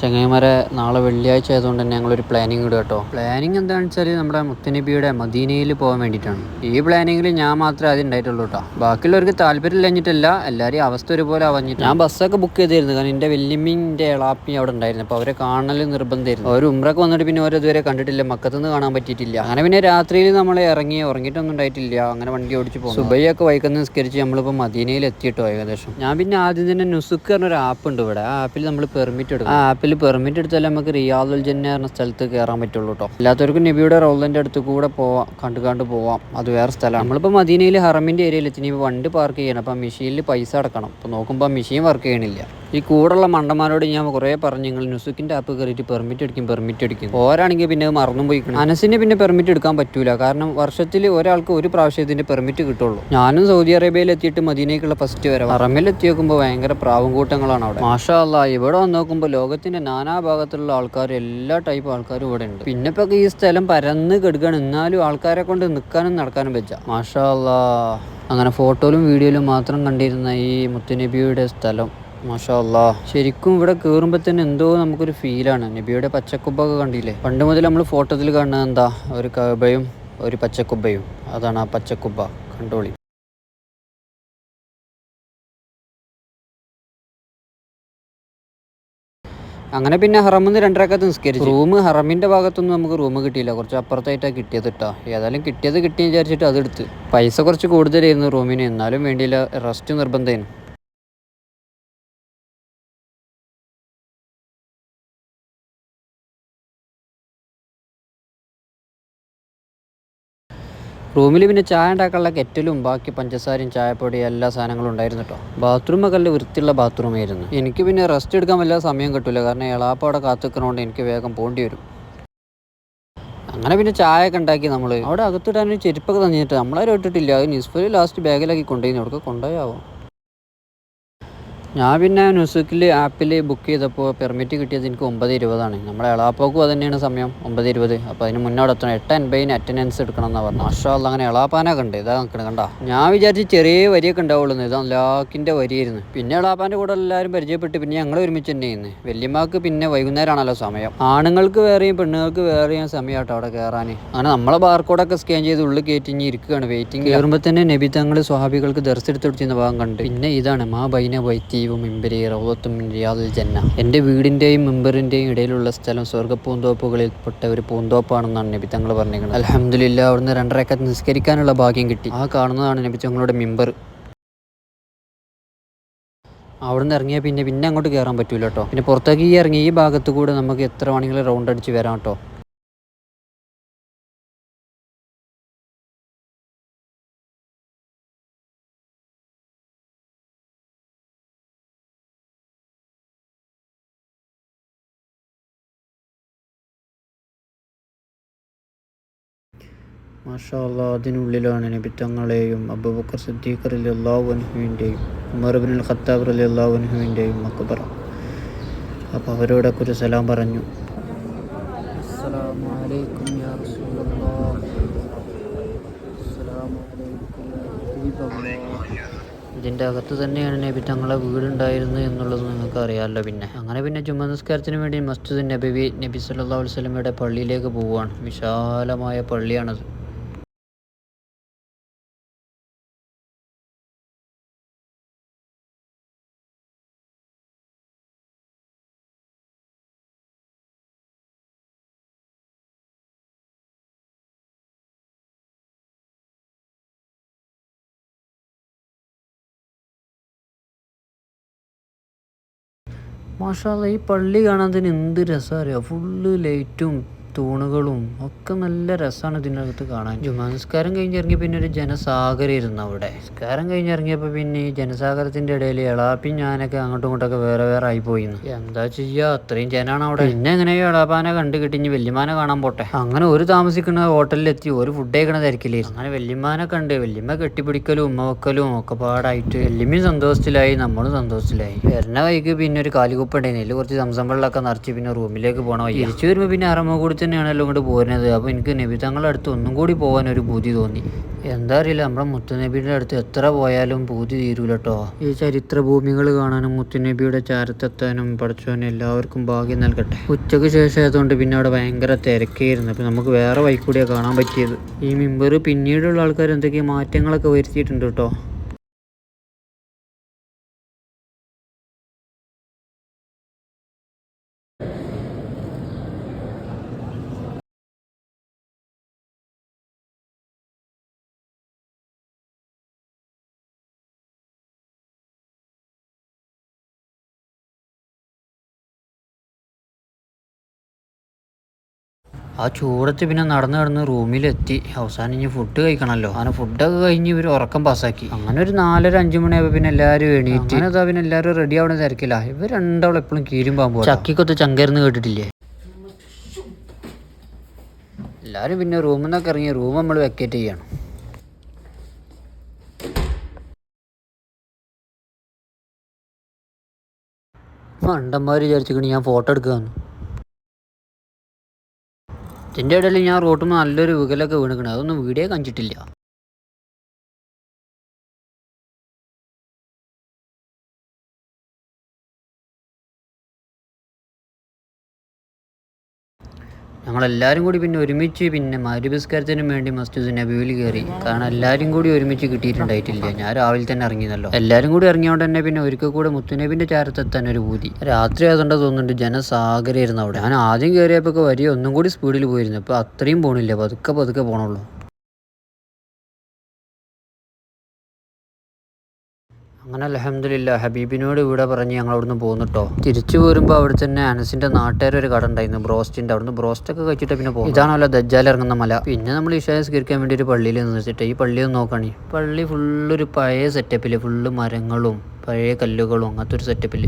ചങ്ങായിമാരെ നാളെ വെള്ളിയാഴ്ച ആയതുകൊണ്ട് തന്നെ ഞങ്ങളൊരു പ്ലാനിങ് ഇടുക കേട്ടോ. പ്ലാനിങ് എന്താണെന്ന് വെച്ചാൽ നമ്മുടെ മുത്തനബിയുടെ മദീനയിൽ പോകാൻ വേണ്ടിയിട്ടാണ്. ഈ പ്ലാനിങ്ങിൽ ഞാൻ മാത്രമേ ആദ്യം ഉണ്ടായിട്ടുള്ളൂ കേട്ടോ. ബാക്കിയുള്ളവർക്ക് താല്പര്യം ഇല്ലഞ്ഞിട്ടല്ല എല്ലാവരെയും അവസ്ഥ ഒരുപോലെ അവഞ്ഞിട്ട് ഞാൻ ബസ്സൊക്കെ ബുക്ക് ചെയ്തിരുന്നു കാരണം എന്റെ വെല്ലിമ്മിന്റെ എളാപ്പി അവിടെ ഉണ്ടായിരുന്നു. അപ്പോൾ അവരെ കാണൽ നിർബന്ധമായിരുന്നു അവർ ഉമ്രൊക്കെ വന്നിട്ട് പിന്നെ ഓരോ ഇതുവരെ കണ്ടിട്ടില്ല മക്കത്തുനിന്ന് കാണാൻ പറ്റിയിട്ടില്ല. അങ്ങനെ പിന്നെ രാത്രിയിൽ നമ്മൾ ഇറങ്ങി ഉറങ്ങിയിട്ടൊന്നും ഉണ്ടായിട്ടില്ല. അങ്ങനെ വണ്ടി ഓടിച്ച് പോകും സുബൈയൊക്കെ വൈക്കുന്ന നിസ്കരിച്ച് നമ്മളിപ്പോൾ മദീനയിൽ എത്തിയിട്ടോ ഏകദേശം. ഞാൻ പിന്നെ ആദ്യം തന്നെ നുസുക്ക് പറഞ്ഞൊരു ആപ്പ് ഉണ്ട് ഇവിടെ. ആ ആപ്പിൽ നമ്മൾ പെർമിറ്റ് എടുക്കും. ആ ആപ്പിൽ പെർമിറ്റ് എടുത്താലേ നമുക്ക് റിയാദുൽ ജന്ന പറഞ്ഞ സ്ഥലത്ത് കയറാൻ പറ്റുള്ളൂ കേട്ടോ അല്ലാത്തവർക്ക് നബിയുടെ റോളിന്റെ അടുത്ത് കൂടെ പോവാം കണ്ടു കണ്ട് പോവാം. അത് വേറെ സ്ഥലമാണ്. നമ്മളിപ്പോൾ മദീനയിൽ ഹറമിന്റെ ഏരിയയിൽ എത്തി വണ്ടി പാർക്ക് ചെയ്യണം. അപ്പം മെഷീനിൽ പൈസ അടക്കണം. അപ്പോൾ നോക്കുമ്പോൾ മെഷീൻ വർക്ക് ചെയ്യണില്ല. ഈ കൂടുള്ള മണ്ടന്മാരോട് ഞാൻ കുറേ പറഞ്ഞു. നിങ്ങൾ നുസുക്കിന്റെ ആപ്പ് കയറിയിട്ട് പെർമിറ്റ് എടുക്കും പെർമിറ്റ് എടുക്കും. ഓരാണെങ്കിൽ പിന്നെ മറന്നും പോയിക്കണം അനസിന് പിന്നെ പെർമിറ്റ് എടുക്കാൻ പറ്റൂല. കാരണം വർഷത്തിൽ ഒരാൾക്ക് ഒരു പ്രാവശ്യം പെർമിറ്റ് കിട്ടുള്ളൂ. ഞാനും സൗദി അറേബ്യയിൽ എത്തിയിട്ട് മദീനയ്ക്കുള്ള ഫസ്റ്റ് വരെ അറമിൽ എത്തി നോക്കുമ്പോൾ ഭയങ്കര പ്രാവും കൂട്ടങ്ങളാണ് അവിടെ. മാഷാല്ല ഇവിടെ വന്ന് നോക്കുമ്പോൾ ലോകത്തിന്റെ നാനാ ഭാഗത്തുള്ള ആൾക്കാർ എല്ലാ ടൈപ്പ് ആൾക്കാരും ഇവിടെ ഉണ്ട്. പിന്നെ ഇപ്പൊ ഈ സ്ഥലം പരന്ന് കെടുക്കാണ്. എന്നാലും ആൾക്കാരെ കൊണ്ട് നിൽക്കാനും നടക്കാനും വെച്ച മാഷാല്ല അങ്ങനെ ഫോട്ടോയിലും വീഡിയോയിലും മാത്രം കണ്ടിരുന്ന ഈ മുത്തുനബിയുടെ സ്ഥലം. ശരിക്കും ഇവിടെ കയറുമ്പോൾ തന്നെ എന്തോ നമുക്കൊരു ഫീലാണ്. നബിയുടെ പച്ചക്കുബ്ബൊക്കെ കണ്ടില്ലേ? പണ്ട് മുതൽ നമ്മൾ ഫോട്ടോത്തിൽ കാണുന്നത് എന്താ? ഒരു കബയും ഒരു പച്ചക്കുബ്ബയും അതാണ് ആ പച്ചക്കുബ്ബ കണ്ടോളി. അങ്ങനെ പിന്നെ ഹറമിന്ന് രണ്ടരക്കത്ത് നിസ്കരിച്ചു. റൂം ഹറമിന്റെ ഭാഗത്തൊന്നും നമുക്ക് റൂം കിട്ടിയില്ല. കുറച്ച് അപ്പുറത്തായിട്ടാണ് കിട്ടിയത് കേട്ടോ ഏതായാലും കിട്ടിയത് കിട്ടിയെന്ന് വിചാരിച്ചിട്ട് അതെടുത്ത്. പൈസ കുറച്ച് കൂടുതലായിരുന്നു റൂമിന്. എന്നാലും വേണ്ടിയില്ല. റെസ്റ്റ് നിർബന്ധമായിരുന്നു റൂമിൽ പിന്നെ ചായ ഉണ്ടാക്കാനുള്ള കെറ്റലും ബാക്കി പഞ്ചസാരയും ചായപ്പൊടി എല്ലാ സാധനങ്ങളും ഉണ്ടായിരുന്നു കേട്ടോ. ബാത്റൂം ഒക്കെ നല്ല വൃത്തിയുള്ള ബാത്റൂം ആയിരുന്നു. എനിക്ക് പിന്നെ റെസ്റ്റ് എടുക്കാൻ വല്ല സമയം കിട്ടില്ല കാരണം എളാപ്പ അവിടെ എനിക്ക് വേഗം പോകേണ്ടി വരും. അങ്ങനെ പിന്നെ ചായ ഒക്കെ ഉണ്ടാക്കി നമ്മൾ അവിടെ അകത്തിടാൻ ഒരു ചെരുപ്പൊക്കെ തന്നിട്ട് നമ്മളാരും ഇട്ടിട്ടില്ല. അത് നിസ്ഫലി ലാസ്റ്റ് ബാഗിലാക്കി കൊണ്ടുപോയി. അവിടെ കൊണ്ടുപോയാവോ ഞാൻ പിന്നെ നുസുക്കിൽ ആപ്പിൽ ബുക്ക് ചെയ്തപ്പോൾ പെർമിറ്റ് കിട്ടിയത് എനിക്ക് ഒമ്പത് ഇരുപതാണ്. നമ്മുടെ എളാപ്പോക്കും അത് തന്നെയാണ് സമയം ഒമ്പത് ഇരുപത്. അപ്പോൾ അതിന് മുന്നേ അവിടെ എത്തണം. എട്ട് അൻപതിന് അറ്റൻഡൻസ് എടുക്കണം എന്നാണ് പറഞ്ഞത്. മാഷാല്ല അങ്ങനെ എളാപ്പാനൊക്കെ ഉണ്ട് ഇതാ നിൽക്കണം കണ്ട? ഞാൻ വിചാരിച്ച് ചെറിയ വരിയൊക്കെ ഉണ്ടാവുള്ളൂ ഇതാ ലാക്കിന്റെ വരിയായിരുന്നു. പിന്നെ എളാപ്പാന്റെ കൂടെ എല്ലാവരും പരിചയപ്പെട്ട് പിന്നെ ഞങ്ങൾ ഒരുമിച്ച് തന്നെ ചെയ്യുന്നത് വല്യമ്മക്ക് പിന്നെ വൈകുന്നേരമാണല്ലോ സമയം. ആണുങ്ങൾക്ക് വേറെയും പെണ്ണുങ്ങൾക്ക് വേറെയും സമയമാട്ടോ അവിടെ കയറാൻ അങ്ങനെ നമ്മളെ ബാർക്കോഡൊക്കെ സ്കാൻ ചെയ്ത് ഉള്ളിൽ കയറ്റി ഇനി ഇരിക്കുകയാണ്. വെയിറ്റിംഗ് കയറുമ്പോൾ തന്നെ നബി തങ്ങൾ സ്വാഭാവികൾക്ക് ദർശെടുത്തെടുത്തിരുന്ന ഭാഗം കണ്ട്. പിന്നെ ഇതാണ് മാ ബൈന വൈത്തീവും മിമ്പരി റൗദത്തും റിയാദുൽ ജന്ന. എന്റെ വീടിന്റെയും മിമ്പറിന്റെയും ഇടയിലുള്ള സ്ഥലം സ്വർഗ പൂന്തോപ്പുകളിൽപ്പെട്ട ഒരു പൂന്തോപ്പാണെന്നാണ് നബി തങ്ങൾ പറഞ്ഞിരിക്കുന്നത്. അലഹമില്ല അവിടുന്ന് രണ്ടരക്കത്ത് നിസ്കരിക്കാനുള്ള ഭാഗ്യം കിട്ടി. ആ കാണുന്നതാണ് നബി തങ്ങളുടെ മിമ്പർ. അവിടുന്ന് ഇറങ്ങിയാൽ പിന്നെ പിന്നെ അങ്ങോട്ട് കയറാൻ പറ്റൂല കേട്ടോ പിന്നെ പുറത്തേക്ക് ഈ ഇറങ്ങി ഈ ഭാഗത്ത് കൂടെ നമുക്ക് എത്ര വേണമെങ്കിലും റൗണ്ട് അടിച്ച് വരാം കേട്ടോ മാഷാ അല്ലാ അതിനുള്ളിലാണ് നബിത്തങ്ങളെയും അബൂബക്കർ സിദ്ദീഖ് അലി അള്ളാഹുവിന്റെയും ഉമർബിൻ ഖത്താബ് അലി അള്ളാഹുവിന്റെയും മക്ബറ അപ്പോൾ അവരോടൊക്കെ ഒരു സലാം പറഞ്ഞു. ഇതിന്റെ അകത്ത് തന്നെയാണ് നബി തങ്ങളെ വീടുണ്ടായിരുന്നത് എന്നുള്ളത് നിങ്ങൾക്ക് അറിയാമല്ലോ പിന്നെ. അങ്ങനെ പിന്നെ ജുമ്മ നിസ്കാരത്തിന് വേണ്ടി മസ്ജിദ് നബി നബി സല്ലാ വസ്ലമയുടെ പള്ളിയിലേക്ക് പോവുകയാണ്. വിശാലമായ പള്ളിയാണത്. മാഷാല്ല ഈ പള്ളി കാണാൻ തന്നെ എന്ത് രസമാണ് അറിയാം? ഫുള്ള് ലൈറ്റും തൂണുകളും ഒക്കെ നല്ല രസമാണ് ഇതിന്റെ അകത്ത് കാണാൻ ജുമാനസ്കാരം കഴിഞ്ഞിറങ്ങി പിന്നെ ഒരു ജനസാഗരമായിരുന്നു അവിടെ. നിസ്കാരം കഴിഞ്ഞിറങ്ങിയപ്പോൾ പിന്നെ ഈ ജനസാഗരത്തിന്റെ ഇടയിൽ എളാപ്പി ഞാനൊക്കെ അങ്ങോട്ടും ഇങ്ങോട്ടൊക്കെ വേറെ വേറെ ആയി പോയിന്ന് എന്താ ചെയ്യുക അത്രയും ജനാണ് അവിടെ. പിന്നെ എങ്ങനെയോ എളാപ്പാനെ കണ്ടു കിട്ടി? ഇനി വല്യമാനെ കാണാൻ പോട്ടെ. അങ്ങനെ ഒരു താമസിക്കുന്ന ഹോട്ടലിലെത്തി ഒരു ഫുഡ് കഴിക്കണ തിരക്കില്ലായിരുന്നു അങ്ങനെ വല്യമാനെ കണ്ട് വല്യമ്മ കെട്ടിപ്പിടിക്കലും ഉമ്മ വെക്കലും ഒക്കെ പാടായിട്ട് വല്യമ്മയും സന്തോഷത്തിലായി നമ്മളും സന്തോഷത്തിലായി. വരുന്ന വൈകി പിന്നെ ഒരു കാലികുപ്പ ഉണ്ടായിരുന്നു അതിൽ കുറച്ച് സംസമ്പളിലൊക്കെ നിറച്ച് പിന്നെ റൂമിലേക്ക് പോണോ തിരിച്ചു വരുമ്പോൾ പിന്നെ അറമ്മ കൂടി തന്നെയാണല്ലോ ഇങ്ങോട്ട് പോരുന്നത്. അപ്പോൾ എനിക്ക് നബി തങ്ങളുടെ അടുത്ത് ഒന്നും കൂടി പോകാൻ ഒരു ബുദ്ധി തോന്നി. എന്താ അറിയില്ല നമ്മുടെ മുത്തുനബിയുടെ അടുത്ത് എത്ര പോയാലും പൂതി തീരൂല കേട്ടോ ഈ ചരിത്ര ഭൂമികൾ കാണാനും മുത്തുനബിയുടെ ചാരത്തെത്താനും പഠിച്ചവനും എല്ലാവർക്കും ഭാഗ്യം നൽകട്ടെ. ഉച്ചയ്ക്ക് ശേഷം ആയതുകൊണ്ട് പിന്നെ അവിടെ ഭയങ്കര തിരക്കായിരുന്നു. അപ്പോൾ നമുക്ക് വേറെ വൈക്കൂടിയാണ് കാണാൻ പറ്റിയത്. ഈ മിമ്പർ പിന്നീടുള്ള ആൾക്കാർ എന്തൊക്കെ മാറ്റങ്ങളൊക്കെ വരുത്തിയിട്ടുണ്ട് കേട്ടോ ആ ചൂടത്ത് പിന്നെ നടന്ന് നടന്ന് റൂമിലെത്തി. അവസാനം ഇനി ഫുഡ് കഴിക്കണമല്ലോ അങ്ങനെ ഫുഡൊക്കെ കഴിഞ്ഞ് ഇവർ ഉറക്കം പാസ്സാക്കി അങ്ങനെ ഒരു നാലര അഞ്ചു മണിയായപ്പോൾ പിന്നെ എല്ലാവരും എണീറ്റ്. അങ്ങനെ അതാ പിന്നെ എല്ലാവരും റെഡി ആവണ തിരക്കില്ല ഇവർ രണ്ടാളും എപ്പോഴും കീരും പാമ്പോ ചക്കിക്കൊത്ത് ചങ്കരുന്ന് കേട്ടിട്ടില്ലേ? എല്ലാവരും പിന്നെ റൂമിൽ നിന്നൊക്കെ ഇറങ്ങി റൂം നമ്മൾ വെക്കേറ്റ് ചെയ്യണം. മണ്ടന്മാർ വിചാരിച്ചിട്ട് ഞാൻ ഫോട്ടോ എടുക്കാന്ന്. ഇതിന്റെ ഇടയിൽ ഞാൻ റോട്ടുമ്പോൾ നല്ലൊരു വികലൊക്കെ വീണിക്കണേ അതൊന്നും വീഡിയോ കാണിച്ചിട്ടില്ല ഞങ്ങളെല്ലാവരും കൂടി പിന്നെ ഒരുമിച്ച് പിന്നെ മരുപുസ്കാരത്തിനും വേണ്ടി മസ്ജിദ് നബിയിൽ കയറി. കാരണം എല്ലാവരും കൂടി ഒരുമിച്ച് കിട്ടിയിട്ടുണ്ടായിട്ടില്ല. ഞാൻ രാവിലെ തന്നെ ഇറങ്ങിയതല്ലോ. എല്ലാവരും കൂടി ഇറങ്ങിയോണ്ട് തന്നെ പിന്നെ ഒരിക്കൽ കൂടെ മുത്തുനബിന്റെ ചാരത്തെത്താൻ ഒരു പൂതി. രാത്രി ആയതുകൊണ്ട് തോന്നുന്നുണ്ട് ജനസാഗരമായിരുന്നു അവിടെ. ഞാൻ ആദ്യം കയറിയപ്പോൾ വരി ഒന്നും കൂടി സ്പീഡിൽ പോയിരുന്നു. അപ്പോൾ അത്രയും പോണില്ല. പതുക്കെ പതുക്കെ പോണുള്ളൂ. അങ്ങനെ അലഹമില്ല ഹബീബിനോട് ഇവിടെ പറഞ്ഞ് ഞങ്ങൾ അവിടുന്ന് പോകുന്നു കേട്ടോ തിരിച്ചു വരുമ്പോൾ അവിടെ തന്നെ അനസിന്റെ നാട്ടുകാർ ഒരു കട ഉണ്ടായിരുന്നു ബ്രോസ്റ്റിന്റെ. അവിടുന്ന് ബ്രോസ്റ്റ് ഒക്കെ കഴിച്ചിട്ട് പിന്നെ പോകും ഇതാണല്ലോ ദജ്ജാൽ ഇറങ്ങുന്ന മല. പിന്നെ നമ്മൾ ഇഷായ സ്കരിക്കാൻ വേണ്ടി ഒരു പള്ളിയിൽ നിന്നിട്ട് ഈ പള്ളി ഒന്ന് നോക്കണി. പള്ളി ഫുള്ള് ഒരു പഴയ സെറ്റപ്പിൽ ഫുള്ള് മരങ്ങളും പഴയ കല്ലുകളും അങ്ങനത്തെ ഒരു സെറ്റപ്പിൽ